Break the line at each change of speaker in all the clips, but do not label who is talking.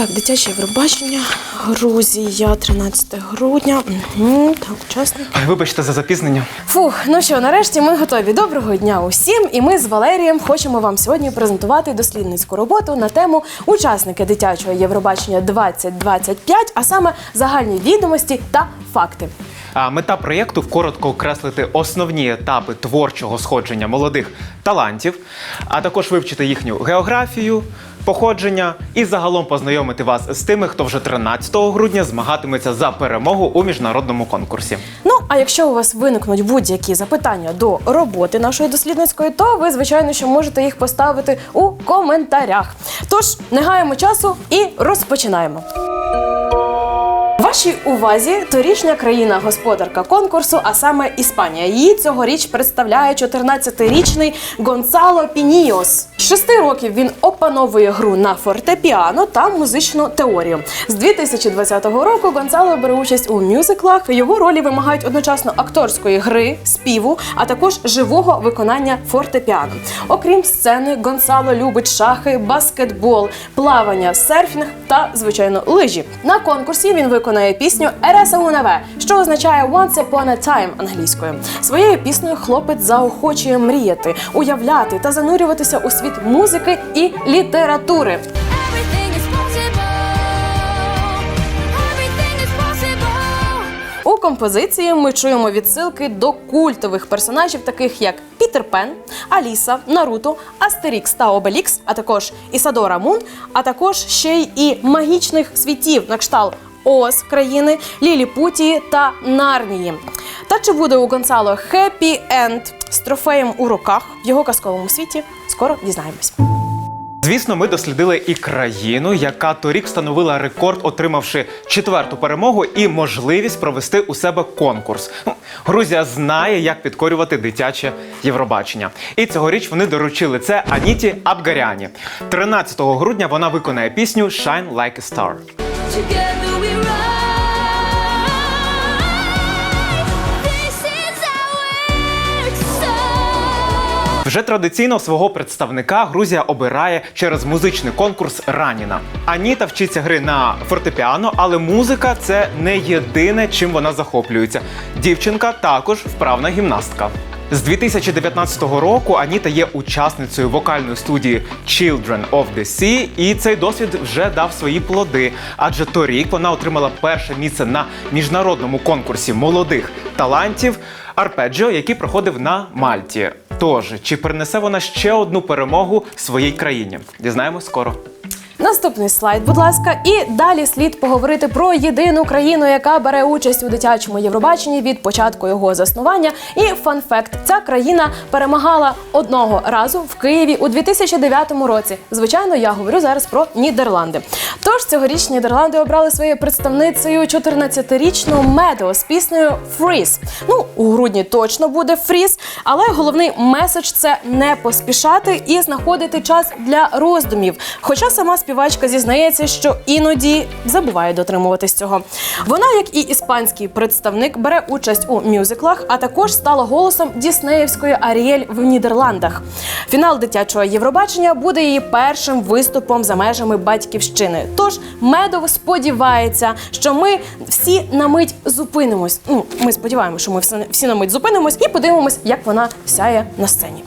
Так, дитяче Євробачення, Грузія, 13 грудня. Угу, так, учасники.
Вибачте за запізнення.
Фух, ну що, нарешті ми готові. Доброго дня усім. І ми з Валерієм хочемо вам сьогодні презентувати дослідницьку роботу на тему учасники дитячого Євробачення 2025, а саме загальні відомості та факти.
А мета проєкту коротко окреслити основні етапи творчого сходження молодих талантів, а також вивчити їхню географію, походження і загалом познайомити вас з тими, хто вже 13 грудня змагатиметься за перемогу у міжнародному конкурсі.
Ну, а якщо у вас виникнуть будь-які запитання до роботи нашої дослідницької, то ви, звичайно, що можете їх поставити у коментарях. Тож, не гаємо часу і розпочинаємо. Вашій увазі торічня країна-господарка конкурсу, а саме Іспанія. Її цьогоріч представляє 14-річний Гонсало Пініос. Шести років він опановує гру на фортепіано та музичну теорію. З 2020 року Гонсало бере участь у мюзиклах. Його ролі вимагають одночасно акторської гри, співу, а також живого виконання фортепіано. Окрім сцени, Гонсало любить шахи, баскетбол, плавання, серфінг та, звичайно, лижі. На конкурсі він виконає пісню Ереса Унаве, що означає Once Upon a Time англійською. Своєю піснею хлопець заохочує мріяти, уявляти та занурюватися у світ музики і літератури. У композиції ми чуємо відсилки до культових персонажів, таких як Пітер Пен, Аліса, Наруто, Астерікс та Обелікс, а також Ісадора Мун, а також ще й і магічних світів на кшталт Оз країни, Ліліпутії та Нарнії. Та чи буде у Гонсало хеппі енд з трофеєм у руках в його казковому світі? Скоро дізнаємось.
Звісно, ми дослідили і країну, яка торік встановила рекорд, отримавши четверту перемогу і можливість провести у себе конкурс. Грузія знає, як підкорювати дитяче Євробачення. І цьогоріч вони доручили це Аніті Абгаряні. 13 грудня вона виконає пісню Shine Like a Star. Вже традиційно свого представника Грузія обирає через музичний конкурс Раніна. Аніта вчиться гри на фортепіано, але музика це не єдине, чим вона захоплюється. Дівчинка також вправна гімнастка. З 2019 року Аніта є учасницею вокальної студії Children of the Sea, і цей досвід вже дав свої плоди. Адже торік вона отримала перше місце на міжнародному конкурсі молодих талантів Арпеджіо, який проходив на Мальті. Тож, чи принесе вона ще одну перемогу своїй країні? Дізнаємось скоро.
Наступний слайд, будь ласка, і далі слід поговорити про єдину країну, яка бере участь у дитячому Євробаченні від початку його заснування. І фан-факт: ця країна перемагала одного разу в Києві у 2009 році. Звичайно, я говорю зараз про Нідерланди. Тож цьогоріч Нідерланди обрали своєю представницею 14-річну Медо з піснею Freeze. Ну, у грудні точно буде фріз, але головний меседж це не поспішати і знаходити час для роздумів. Хоча сама співачка зізнається, що іноді забуває дотримуватись цього. Вона, як і іспанський представник, бере участь у мюзиклах, а також стала голосом Діснеївської Аріель в Нідерландах. Фінал дитячого Євробачення буде її першим виступом за межами батьківщини. Тож Медов сподівається, що ми всі на мить зупинимось. Ну, ми сподіваємося, що ми всі- на мить зупинимось і подивимось, як вона сяє на сцені.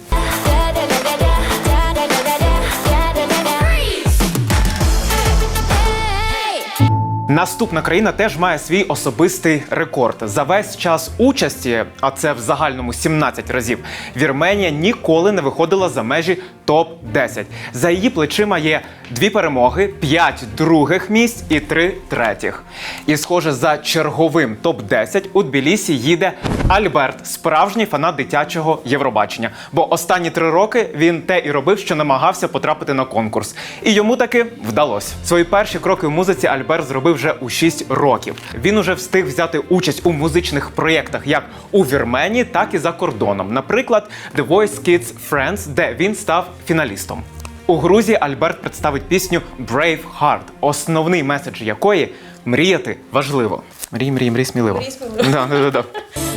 Наступна країна теж має свій особистий рекорд. За весь час участі, а це в загальному 17 разів, Вірменія ніколи не виходила за межі топ 10 За її плечима є дві перемоги, п'ять других місць і три третіх. І схоже, за черговим топ 10 у Тбілісі їде Альберт, справжній фанат дитячого Євробачення. Бо останні три роки він те і робив, що намагався потрапити на конкурс. І йому таки вдалося. Свої перші кроки в музиці Альберт зробив вже у 6 років. Він уже встиг взяти участь у музичних проєктах як у Вірменії, так і за кордоном. Наприклад, The Voice Kids Friends, де він став фіналістом. У Грузії Альберт представить пісню Brave Heart, основний меседж якої мріяти важливо. Мрій, мрій, мрій сміливо.
Мрій сміливо.
Да, да, да,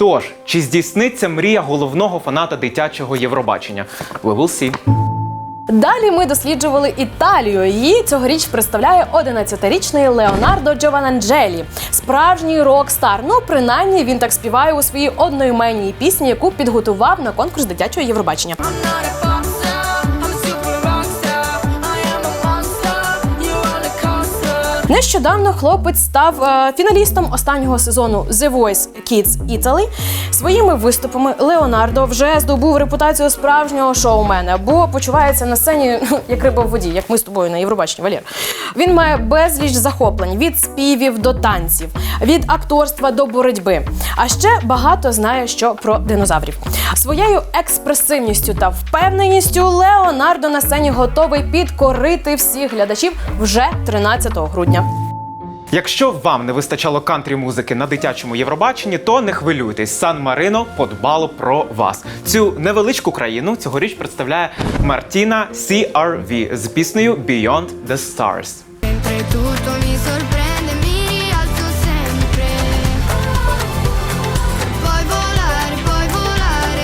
Тож, чи здійсниться мрія головного фаната дитячого Євробачення? We will see.
Далі ми досліджували Італію. Її цьогоріч представляє 11-річний Леонардо Джовананджелі, справжній рок-стар. Ну, принаймні, він так співає у своїй одноіменній пісні, яку підготував на конкурс дитячого Євробачення. Нещодавно хлопець став е, фіналістом останнього сезону The Voice Kids Italy. Своїми виступами Леонардо вже здобув репутацію справжнього шоумена, бо почувається на сцені ну, як риба в воді, як ми з тобою на Євробаченні, Валєр. Він має безліч захоплень від співів до танців, від акторства до боротьби. А ще багато знає що про динозаврів. Своєю експресивністю та впевненістю Леонардо на сцені готовий підкорити всіх глядачів вже 13 грудня.
Якщо вам не вистачало кантрі музики на дитячому Євробаченні, то не хвилюйтесь. Сан Марино подбало про вас. Цю невеличку країну цьогоріч представляє Мартіна CRV з піснею Beyond the Stars.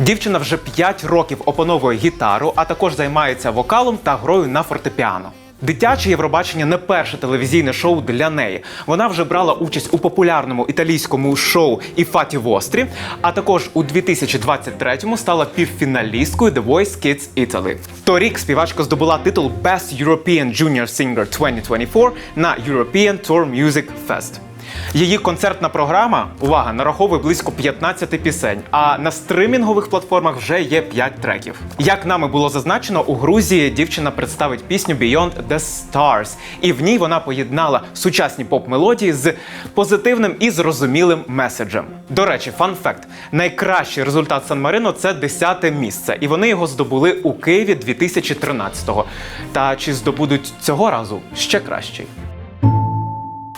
Дівчина вже 5 років опановує гітару, а також займається вокалом та грою на фортепіано. Дитяче Євробачення не перше телевізійне шоу для неї. Вона вже брала участь у популярному італійському шоу «І фаті Вострі, а також у 2023-му стала півфіналісткою The Voice Kids Italy. Торік співачка здобула титул Best European Junior Singer 2024 на European Tour Music Fest. Її концертна програма, увага, нараховує близько 15 пісень, а на стримінгових платформах вже є 5 треків. Як нами було зазначено, у Грузії дівчина представить пісню Beyond the Stars, і в ній вона поєднала сучасні поп-мелодії з позитивним і зрозумілим меседжем. До речі, фан факт: найкращий результат Сан Марино це 10 місце, і вони його здобули у Києві 2013-го. Та чи здобудуть цього разу ще кращий?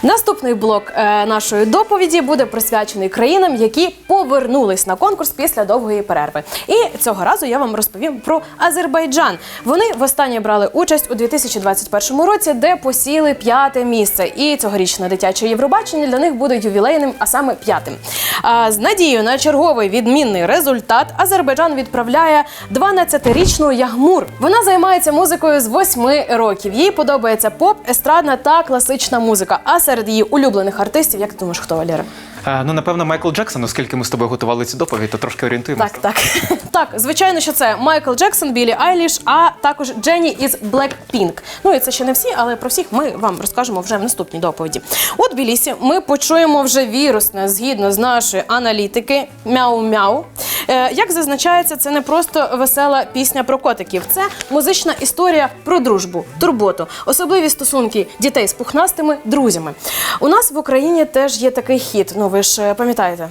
Наступний блок е, нашої доповіді буде присвячений країнам, які повернулись на конкурс після довгої перерви. І цього разу я вам розповім про Азербайджан. Вони востаннє брали участь у 2021 році, де посіли п'яте місце. І цьогорічне дитяче Євробачення для них буде ювілейним, а саме п'ятим. А з надією на черговий відмінний результат Азербайджан відправляє 12-річну Ягмур. Вона займається музикою з 8 років. Їй подобається поп, естрадна та класична музика. А серед її улюблених артистів, як ти думаєш, хто Валера?
Е, ну, напевно, Майкл Джексон, оскільки ми з тобою готували цю доповідь, то трошки орієнтуємося.
Так, так. так, звичайно, що це Майкл Джексон, Білі Айліш, а також Дженні із Blackpink. Ну і це ще не всі, але про всіх ми вам розкажемо вже в наступній доповіді. У Тбілісі ми почуємо вже вірусне, згідно з нашої аналітики Мяу-мяу. Е, як зазначається, це не просто весела пісня про котиків, це музична історія про дружбу, турботу, особливі стосунки дітей з пухнастими друзями. У нас в Україні теж є такий хіт. Ну ви ж е, пам'ятаєте.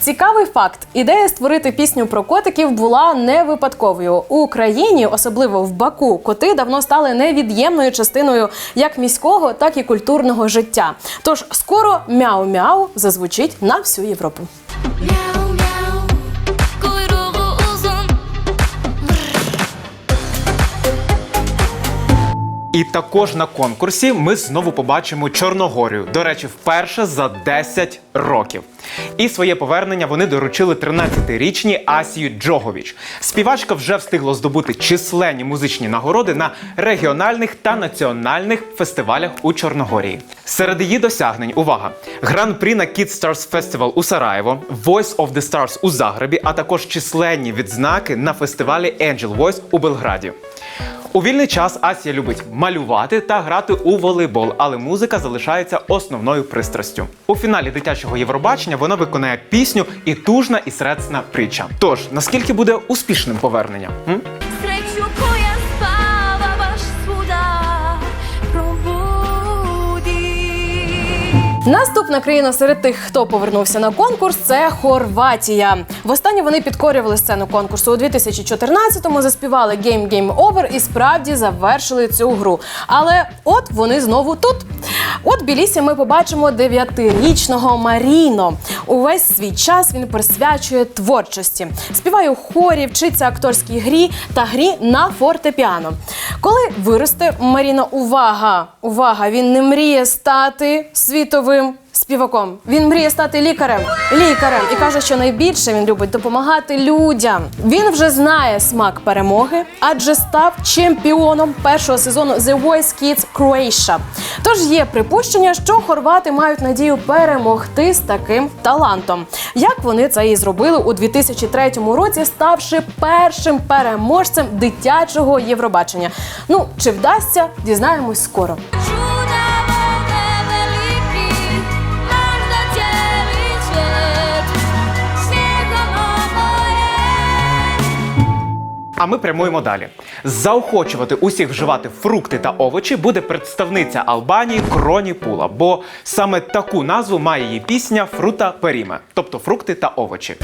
Цікавий факт: ідея створити пісню про котиків була не випадковою. У Україні, особливо в Баку, коти давно стали невід'ємною частиною як міського, так і культурного життя. Тож скоро мяу-мяу зазвучить на всю Європу.
І також на конкурсі ми знову побачимо Чорногорію. До речі, вперше за 10 років. І своє повернення вони доручили 13-річній Асії Джоговіч. Співачка вже встигла здобути численні музичні нагороди на регіональних та національних фестивалях у Чорногорії. Серед її досягнень увага! Гран-прі на Kid Stars Festival у Сараєво, Voice of the Stars у Загребі, а також численні відзнаки на фестивалі Angel Voice у Белграді. У вільний час Асія любить малювати та грати у волейбол, але музика залишається основною пристрастю. У фіналі дитячого Євробачення вона виконає пісню і тужна і срецна притча. Тож наскільки буде успішним поверненням? М?
Наступна країна серед тих, хто повернувся на конкурс, це Хорватія. Востаннє вони підкорювали сцену конкурсу у 2014-му, заспівали Game Game Over і справді завершили цю гру. Але от вони знову тут. От Білісі ми побачимо дев'ятирічного Маріно. Увесь свій час він присвячує творчості, співає у хорі, вчиться акторській грі та грі на фортепіано. Коли виросте Маріна, увага! Увага! Він не мріє стати світовим співаком. Він мріє стати лікарем. Лікарем і каже, що найбільше він любить допомагати людям. Він вже знає смак перемоги, адже став чемпіоном першого сезону The Voice Kids Croatia. Тож є припущення, що хорвати мають надію перемогти з таким талантом. Як вони це і зробили у 2003 році, ставши першим переможцем дитячого Євробачення. Ну чи вдасться, дізнаємось скоро.
А ми прямуємо далі. Заохочувати усіх вживати фрукти та овочі буде представниця Албанії Кроні Пула, бо саме таку назву має її пісня Фрута Періме, тобто фрукти та овочі.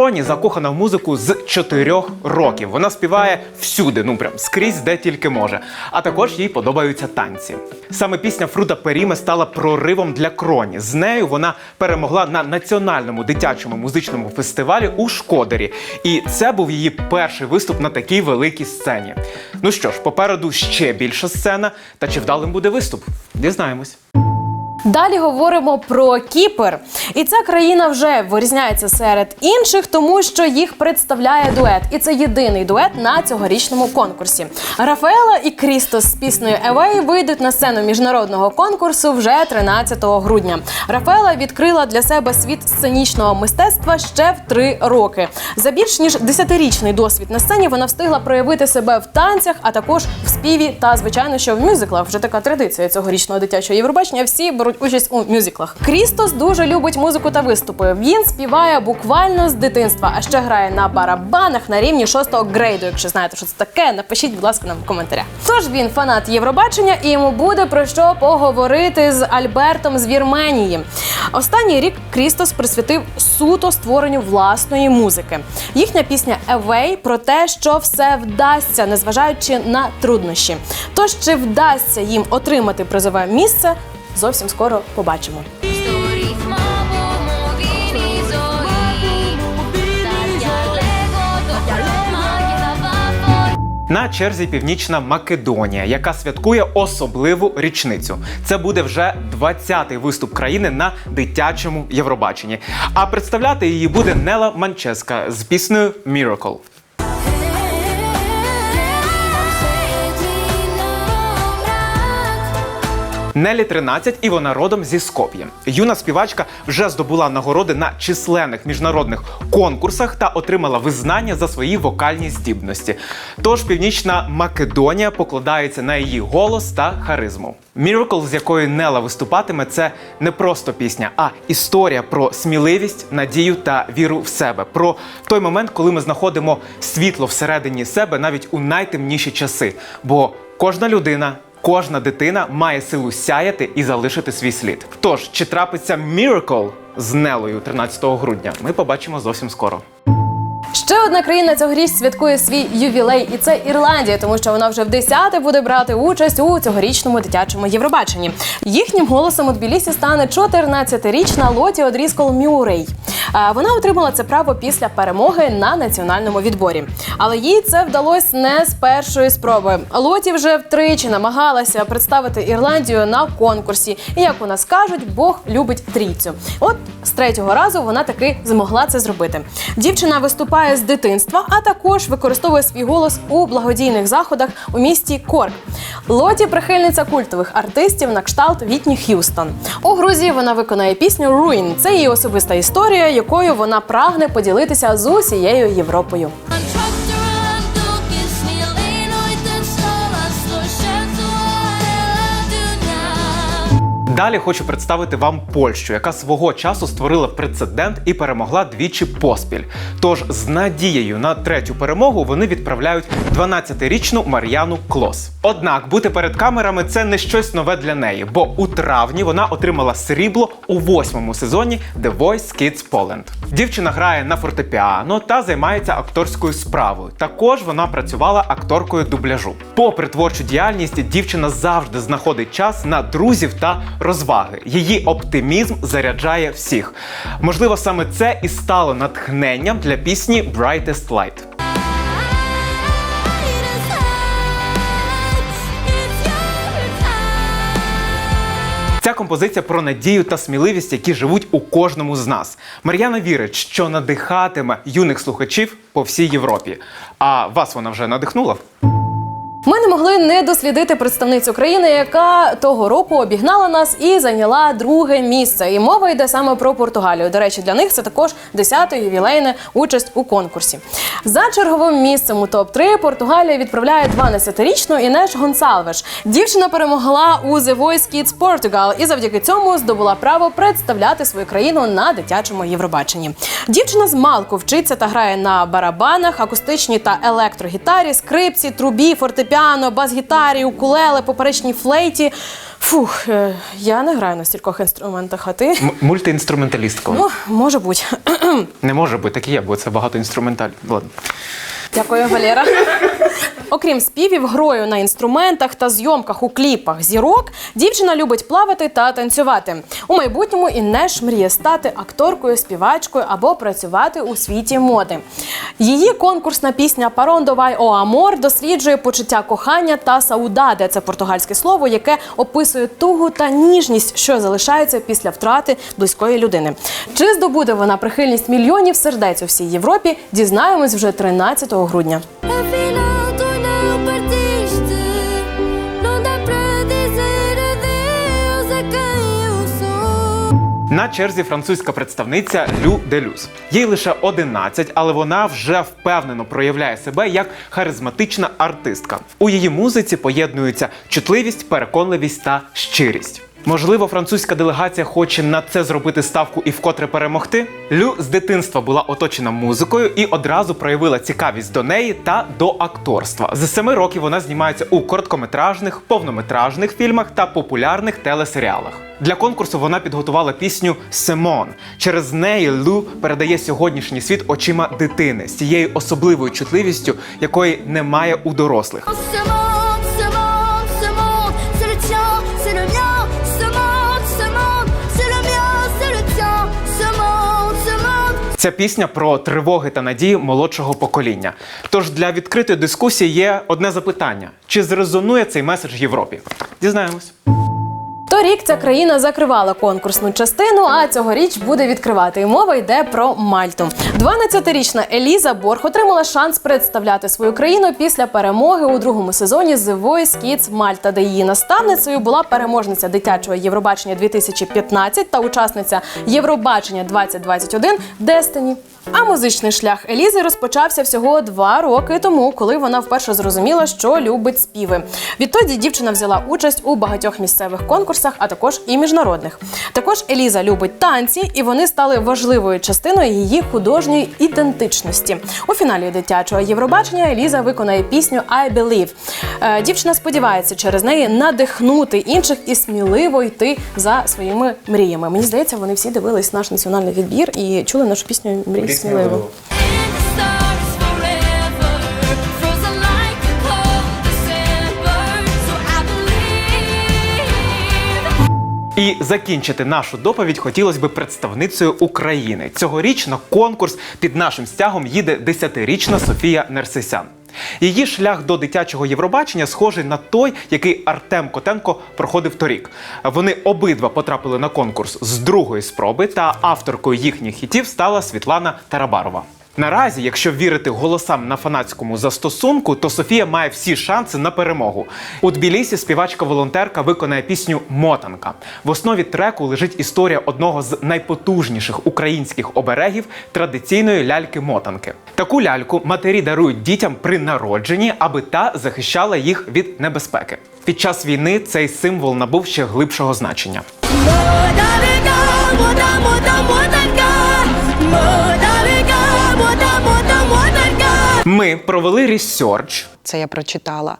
Кроні закохана в музику з 4 років. Вона співає всюди, ну прям скрізь, де тільки може. А також їй подобаються танці. Саме пісня Фрута Періме стала проривом для Кроні. З нею вона перемогла на національному дитячому музичному фестивалі у Шкодері. І це був її перший виступ на такій великій сцені. Ну що ж, попереду ще більша сцена. Та чи вдалим буде виступ? Дізнаємось.
Далі говоримо про Кіпр. І ця країна вже вирізняється серед інших, тому що їх представляє дует. І це єдиний дует на цьогорічному конкурсі. Рафаела і Крістос з піснею Away вийдуть на сцену міжнародного конкурсу вже 13 грудня. Рафаела відкрила для себе світ сценічного мистецтва ще в три роки. За більш ніж десятирічний досвід на сцені вона встигла проявити себе в танцях, а також в співі та звичайно, що в мюзиклах вже така традиція цьогорічного дитячого Євробачення. Всі беруть участь у мюзиклах. Крістос дуже любить музику та виступи. Він співає буквально з дитинства, а ще грає на барабанах на рівні шостого грейду. Якщо знаєте, що це таке, напишіть, будь ласка, нам в коментарях. Тож він фанат Євробачення, і йому буде про що поговорити з Альбертом з Вірменії. Останній рік Крістос присвятив суто створенню власної музики. Їхня пісня Away про те, що все вдасться, незважаючи на труднощі. Тож чи вдасться їм отримати призове місце? Зовсім скоро побачимо.
На черзі Північна Македонія, яка святкує особливу річницю. Це буде вже 20-й виступ країни на дитячому Євробаченні. А представляти її буде Нела Манческа з піснею Miracle. Нелі 13 і вона родом зі Скоп'я. Юна співачка вже здобула нагороди на численних міжнародних конкурсах та отримала визнання за свої вокальні здібності. Тож Північна Македонія покладається на її голос та харизму. Miracle, з якою Нела виступатиме, це не просто пісня, а історія про сміливість, надію та віру в себе. Про той момент, коли ми знаходимо світло всередині себе навіть у найтемніші часи. Бо кожна людина. Кожна дитина має силу сяяти і залишити свій слід. Тож, чи трапиться Miracle з Нелою 13 грудня, ми побачимо зовсім скоро.
Ще одна країна цьогоріч святкує свій ювілей, і це Ірландія, тому що вона вже в десяте буде брати участь у цьогорічному дитячому Євробаченні. Їхнім голосом у Тбілісі стане 14-річна Лоті Одріскол Мюррей. А Вона отримала це право після перемоги на національному відборі. Але їй це вдалося не з першої спроби. Лоті вже втричі намагалася представити Ірландію на конкурсі. І як у нас кажуть, Бог любить трійцю. От з третього разу вона таки змогла це зробити. Дівчина виступає з дитинства, а також використовує свій голос у благодійних заходах у місті Корк. Лоті прихильниця культових артистів на кшталт Вітні Х'юстон. У Грузії вона виконає пісню Ruin. Це її особиста історія, якою вона прагне поділитися з усією Європою.
Далі хочу представити вам Польщу, яка свого часу створила прецедент і перемогла двічі поспіль. Тож з надією на третю перемогу вони відправляють 12-річну Мар'яну Клос. Однак бути перед камерами це не щось нове для неї, бо у травні вона отримала срібло у восьмому сезоні The Voice Kids Poland. Дівчина грає на фортепіано та займається акторською справою. Також вона працювала акторкою дубляжу. Попри творчу діяльність, дівчина завжди знаходить час на друзів та розваги. Її оптимізм заряджає всіх. Можливо, саме це і стало натхненням для пісні Brightest Light. Ця композиція про надію та сміливість, які живуть у кожному з нас. Мар'яна вірить, що надихатиме юних слухачів по всій Європі. А вас вона вже надихнула?
Ми не могли не дослідити представницю країни, яка того року обігнала нас і зайняла друге місце. І мова йде саме про Португалію. До речі, для них це також 10-та ювілейна участь у конкурсі. За черговим місцем у топ 3 Португалія відправляє 12-річну Інеш Гонсалвеш. Дівчина перемогла у The Voice Kids Portugal і завдяки цьому здобула право представляти свою країну на дитячому Євробаченні. Дівчина з малку вчиться та грає на барабанах, акустичній та електрогітарі, скрипці, трубі, фортепіано, бас-гітарі, укулеле, поперечній флейті. Фух, е, я не граю на стількох інструментах, а ти?
М- мультиінструменталістка.
Ну, може бути.
Не може бути, так і є, бо це багато інструменталів. Ладно.
Дякую, Валера. Окрім співів, грою на інструментах та зйомках у кліпах зірок, дівчина любить плавати та танцювати. У майбутньому Інеш мріє стати акторкою, співачкою або працювати у світі моди. Її конкурсна пісня Парондо Вай о Амор досліджує почуття кохання та саудаде. Це португальське слово, яке описує тугу та ніжність, що залишаються після втрати близької людини. Чи здобуде вона прихильність мільйонів сердець у всій Європі? Дізнаємось вже 13 грудня.
На черзі французька представниця Лю Делюс. Їй лише 11, але вона вже впевнено проявляє себе як харизматична артистка. У її музиці поєднуються чутливість, переконливість та щирість. Можливо, французька делегація хоче на це зробити ставку і вкотре перемогти. Лю з дитинства була оточена музикою і одразу проявила цікавість до неї та до акторства. З семи років вона знімається у короткометражних, повнометражних фільмах та популярних телесеріалах. Для конкурсу вона підготувала пісню Семон. Через неї Лу передає сьогоднішній світ очима дитини з цією особливою чутливістю, якої немає у дорослих. Ця пісня про тривоги та надії молодшого покоління. Тож для відкритої дискусії є одне запитання: чи зрезонує цей меседж Європі? Дізнаємось.
Торік ця країна закривала конкурсну частину, а цьогоріч буде відкривати. Мова йде про Мальту. 12-річна Еліза Борг отримала шанс представляти свою країну після перемоги у другому сезоні The Voice Kids Мальта, де її наставницею була переможниця дитячого Євробачення 2015 та учасниця Євробачення 2021 Дестині. А музичний шлях Елізи розпочався всього два роки тому, коли вона вперше зрозуміла, що любить співи. Відтоді дівчина взяла участь у багатьох місцевих конкурсах, а також і міжнародних. Також Еліза любить танці, і вони стали важливою частиною її художньої ідентичності. У фіналі дитячого Євробачення Еліза виконає пісню «I Believe». Е, Дівчина сподівається через неї надихнути інших і сміливо йти за своїми мріями. Мені здається, вони всі дивились наш національний відбір і чули нашу пісню Мрій
believe.
І закінчити нашу доповідь хотілося б представницею України. Цьогоріч на конкурс під нашим стягом їде 10-річна Софія Нерсисян. Її шлях до дитячого Євробачення схожий на той, який Артем Котенко проходив торік. Вони обидва потрапили на конкурс з другої спроби, та авторкою їхніх хітів стала Світлана Тарабарова. Наразі, якщо вірити голосам на фанатському застосунку, то Софія має всі шанси на перемогу. У Тбілісі співачка-волонтерка виконає пісню Мотанка. В основі треку лежить історія одного з найпотужніших українських оберегів традиційної ляльки-мотанки. Таку ляльку матері дарують дітям при народженні, аби та захищала їх від небезпеки. Під час війни цей символ набув ще глибшого значення.
Молдавика, мода, мода,
Ми провели ресерч
Це я прочитала.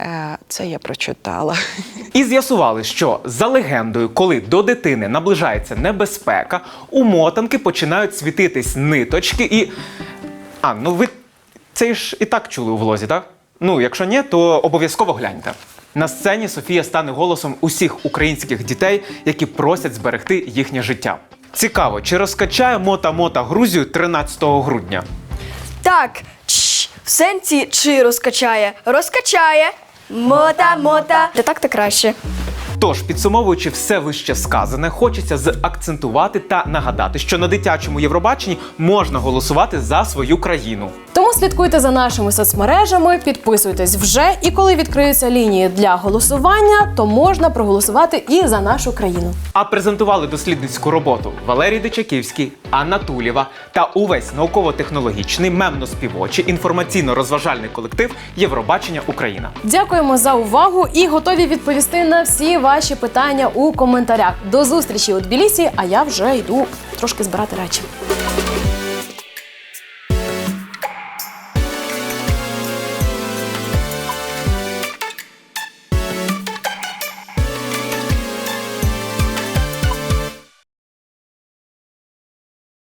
Е, Це я прочитала.
і з'ясували, що за легендою, коли до дитини наближається небезпека, у мотанки починають світитись ниточки і. А, ну ви це ж і так чули у влозі, так? Ну, якщо ні, то обов'язково гляньте. На сцені Софія стане голосом усіх українських дітей, які просять зберегти їхнє життя. Цікаво, чи розкачає мота-мота Грузію 13 грудня?
Так, в сенсі чи розкачає? Розкачає. Мота, мота. Де так, то краще.
Тож, підсумовуючи все вище сказане, хочеться заакцентувати та нагадати, що на дитячому Євробаченні можна голосувати за свою країну.
Тому слідкуйте за нашими соцмережами, підписуйтесь вже. І коли відкриються лінії для голосування, то можна проголосувати і за нашу країну.
А презентували дослідницьку роботу Валерій Дичаківський, Анна Тулєва та увесь науково-технологічний мемно-співочий інформаційно-розважальний колектив Євробачення Україна.
Дякуємо за увагу і готові відповісти на всі ваші питання у коментарях. До зустрічі у Тбілісі, а я вже йду трошки збирати речі.